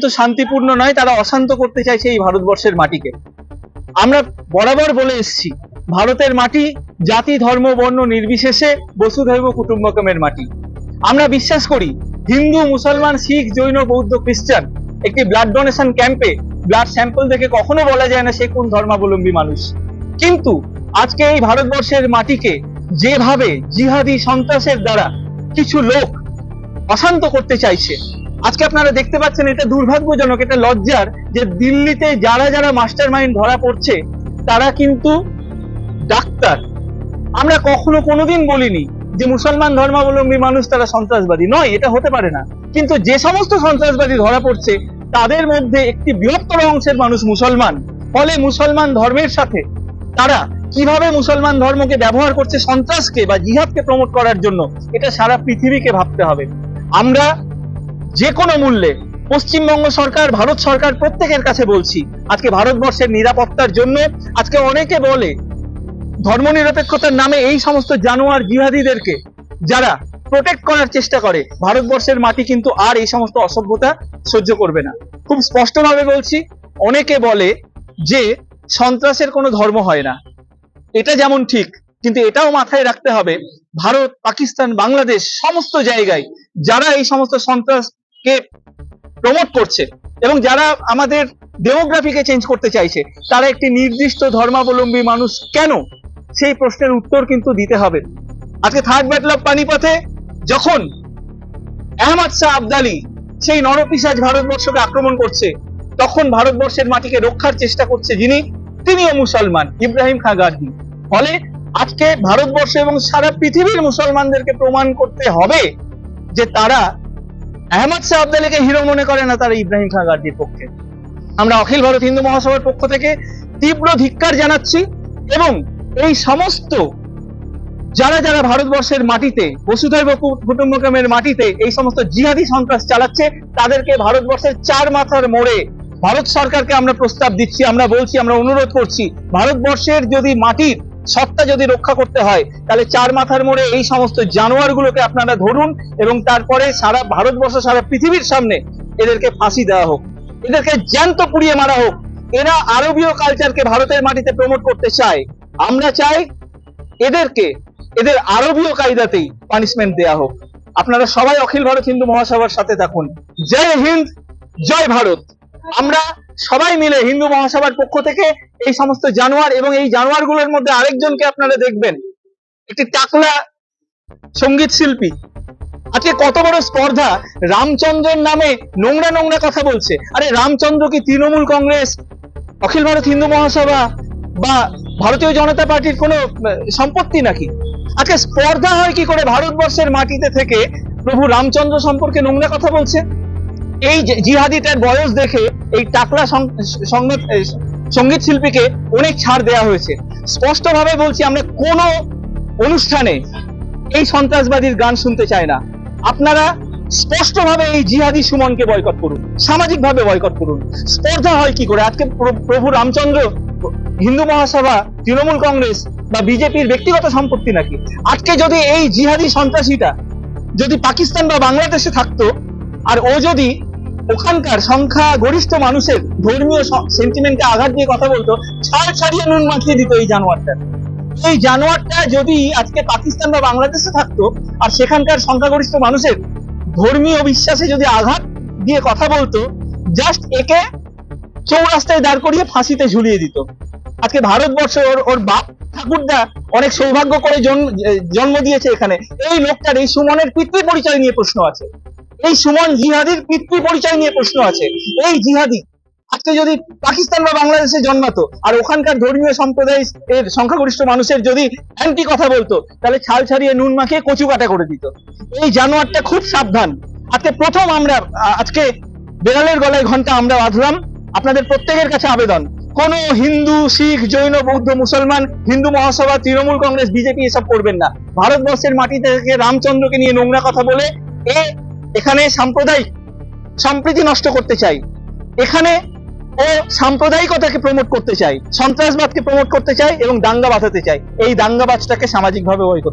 তো শান্তিপূর্ণ নয়, তারা অশান্ত করতে চাইছে এই ভারতবর্ষের মাটিকে। আমরা বরাবর বলে এসেছি, ভারতের মাটি জাতি, ধর্ম, বর্ণ নির্বিশেষে বসুধৈব কুটুম্বকমের মাটি। আমরা বিশ্বাস করি, হিন্দু, মুসলমান, শিখ, জৈন, বৌদ্ধ, খ্রিস্টান একটি ব্লাড ডোনেশন ক্যাম্পে ব্লাড স্যাম্পল দেখে কখনো বলা যায় না সে কোন ধর্মাবলম্বী মানুষ। কিন্তু আজকে এই ভারতবর্ষের মাটিকে যেভাবে জিহাদি সন্ত্রাসের দ্বারা কিছু লোক অশান্ত করতে চাইছে আজকে আপনারা দেখতে পাচ্ছেন এটা দুর্ভাগ্যজনক, এটা লজ্জার যে দিল্লিতে যারা যারা মাস্টার মাইন্ড ধরা পড়ছে, তারা কিন্তু ডাক্তার। আমরা কখনো কোনোদিন বলিনি যে মুসলমান ধর্মাবলম্বী মানুষ তারা সন্ত্রাসবাদী নয়, এটা হতে পারে না। কিন্তু যে সমস্ত সন্ত্রাসবাদী ধরা পড়ছে, তাদের মধ্যে একটি বৃহত্তর অংশের মানুষ মুসলমান। ফলে মুসলমান ধর্মের সাথে তারা কীভাবে মুসলমান ধর্মকে ব্যবহার করছে সন্ত্রাসকে বা জিহাদকে প্রমোট করার জন্য, এটা সারা পৃথিবীকে ভাবতে হবে। আমরা যে কোনো মূল্যে পশ্চিমবঙ্গ সরকার, ভারত সরকার প্রত্যেকের কাছে বলছি, আজকে ভারতবর্ষের নিরাপত্তার জন্য, আজকে অনেকে বলে ধর্মনিরপেক্ষতার নামে এই সমস্ত জানোয়ার জিহাদিদেরকে যারা প্রোটেক্ট করার চেষ্টা করে, ভারতবর্ষের মাটি কিন্তু আর এই সমস্ত অসভ্যতা সহ্য করবে না। খুব স্পষ্টভাবে বলছি, অনেকে বলে যে সন্ত্রাসের কোনো ধর্ম হয় না। এটা যেমন ঠিক, কিন্তু এটাও মাথায় রাখতে হবে, ভারত, পাকিস্তান, বাংলাদেশ, সমস্ত জায়গায় যারা এই সমস্ত সন্ত্রাসকে প্রমোট করছে এবং যারা আমাদের ডেমোগ্রাফিকে চেঞ্জ করতে চাইছে, তারা একটি নির্দিষ্ট ধর্মাবলম্বী মানুষ কেন? সেই প্রশ্নের উত্তর কিন্তু দিতে হবে। আজকে থার্ড ব্যাটল অফ পানিপথে যখন আহমদ শাহ আবদালি সেই নরপিসাজ ভারতবর্ষকে আক্রমণ করছে, তখন ভারতবর্ষের মাটিকে রক্ষার চেষ্টা করছে যিনি, তিনিও মুসলমান, ইব্রাহিম খাঁ গাজী। ফলে আজকে ভারতবর্ষ এবং সারা পৃথিবীর মুসলমানদেরকে প্রমাণ করতে হবে যে তারা আহমদ শাহ আবদালিকে হিরো মনে করে না তারা ইব্রাহিম খাঁ গাজীর পক্ষে। আমরা অখিল ভারত হিন্দু মহাসভার পক্ষ থেকে তীব্র ধিক্কার জানাচ্ছি এবং এই সমস্ত যারা যারা ভারতবর্ষের মাটিতে বসুধৈব কুটুম্বকমের মাটিতে এই সমস্ত জিহাদি সন্ত্রাস চালাচ্ছে, তাদেরকে ভারতবর্ষের চার মাথার মোড়ে ভারত সরকারকে আমরা প্রস্তাব দিচ্ছি, আমরা বলছি, আমরা অনুরোধ করছি, ভারতবর্ষের যদি মাটির সত্তা যদি রক্ষা করতে হয়, তাহলে চার মাথার মোড়ে এই সমস্ত জানোয়ারগুলোকে আপনারা ধরুন এবং তারপরে সারা ভারতবর্ষ, সারা পৃথিবীর সামনে এদেরকে ফাঁসি দেওয়া হোক, এদেরকে জ্যান্ত পুড়িয়ে মারা হোক। এরা আরবীয় কালচারকে ভারতের মাটিতে প্রমোট করতে চায়। আমরা চাই এদেরকে, এদের আরবীয় কায়দাতেই পানিশমেন্ট দেয়া হোক। আপনারা সবাই অখিল ভারত হিন্দু মহাসভার সাথে থাকুন। জয় হিন্দ, জয় ভারত। আমরা সবাই মিলে হিন্দু মহাসভার পক্ষ থেকে এই সমস্ত জানোয়ার এবং এই জানোয়ারগুলোর মধ্যে আরেকজনকে আপনারা দেখবেন। একটি টাকলা সংগীত শিল্পী। আজকে কত বড় স্পর্ধা! রামচন্দ্রের নামে নোংরা নোংরা কথা বলছে। আরে রামচন্দ্র কি তৃণমূল কংগ্রেস, অখিল ভারত হিন্দু মহাসভা বা ভারতীয় জনতা পার্টির কোনো সম্পত্তি নাকি? আজকে স্পর্ধা হয় কি করে ভারতবর্ষের মাটিতে থেকে প্রভু রামচন্দ্র সম্পর্কে নোংরা কথা বলছে? এই জিহাদিটার বয়স দেখে এই টাকলা সং- সংগীত শিল্পীকে অনেক ছাড় দেওয়া হয়েছে। স্পষ্টভাবে বলছি, আমরা কোনো অনুষ্ঠানে এই সন্ত্রাসবাদীর গান শুনতে চাই না। আপনারা স্পষ্টভাবে এই জিহাদি সুমনকে বয়কট করুন, সামাজিকভাবে বয়কট করুন। স্পর্ধা হয় কি করে? আজকে প্রভু রামচন্দ্র, হিন্দু মহাসভা, তৃণমূল কংগ্রেস বা বিজেপির ব্যক্তিগত সম্পত্তি নাকি? আজকে যদি এই জিহাদি সন্ত্রাসীটা যদি পাকিস্তান বা বাংলাদেশে থাকতো, আর ও যদি ওখানকার সংখ্যা গরিষ্ঠ মানুষের ধর্মীয় সেন্টিমেন্টে আঘাত দিয়ে কথা বলতো, ছাড় ছাড়িয়ে নুন মাখিয়ে দিত এই জানোয়ারটা। এই জানোয়ারটা যদি আজকে পাকিস্তান বা বাংলাদেশে থাকতো, আর সেখানকার সংখ্যাগরিষ্ঠ মানুষের ধর্মীয় বিশ্বাসে যদি আঘাত দিয়ে কথা বলতো জাস্ট একে চৌরাস্তায় দাঁড় করিয়ে ফাঁসিতে ঝুলিয়ে দিত। আজকে ভারতবর্ষ ওর বাপ ঠাকুরদা অনেক সৌভাগ্য করে জন্ম- জন্ম দিয়েছে এখানে। এই লোকটার, এই সুমনের পিতৃ পরিচয় নিয়ে প্রশ্ন আছে। এই সুমন জিহাদির পিতৃ পরিচয় নিয়ে প্রশ্ন আছে। এই জিহাদি, আজকে যদি পাকিস্তান বা বাংলাদেশে জন্মাতো, আর ওখানকার ধর্মীয় সম্প্রদায় এর সংখ্যাগরিষ্ঠ মানুষের যদি অ্যান্টি কথা বলতো, তাহলে ছাল ছাড়িয়ে নুন মাখিয়ে কচু কাটা করে দিত। এই জানোয়ারটা খুব সাবধান। আজকে প্রথম আমরা, আজকে বেড়ালের গলায় ঘণ্টা আমরা বাঁধলাম। আপনাদের প্রত্যেকের কাছে আবেদন। কোন হিন্দু, শিখ, জৈন, বৌদ্ধ, মুসলমান, হিন্দু মহাসভা, তৃণমূল কংগ্রেস, বিজেপি এসব করবেন না। ভারতবর্ষের মাটি থেকে রামচন্দ্রকে নিয়ে নোংরা কথা বলে এ এখানে সাম্প্রদায়িক সম্প্রীতি নষ্ট করতে চাই। এখানে ও সাম্প্রদায়িকতাকে প্রমোট করতে চাই, সন্ত্রাসবাদকে প্রমোট করতে চাই এবং দাঙ্গা বাঁধাতে চাই। এই দাঙ্গাবাজটাকে সামাজিকভাবে বই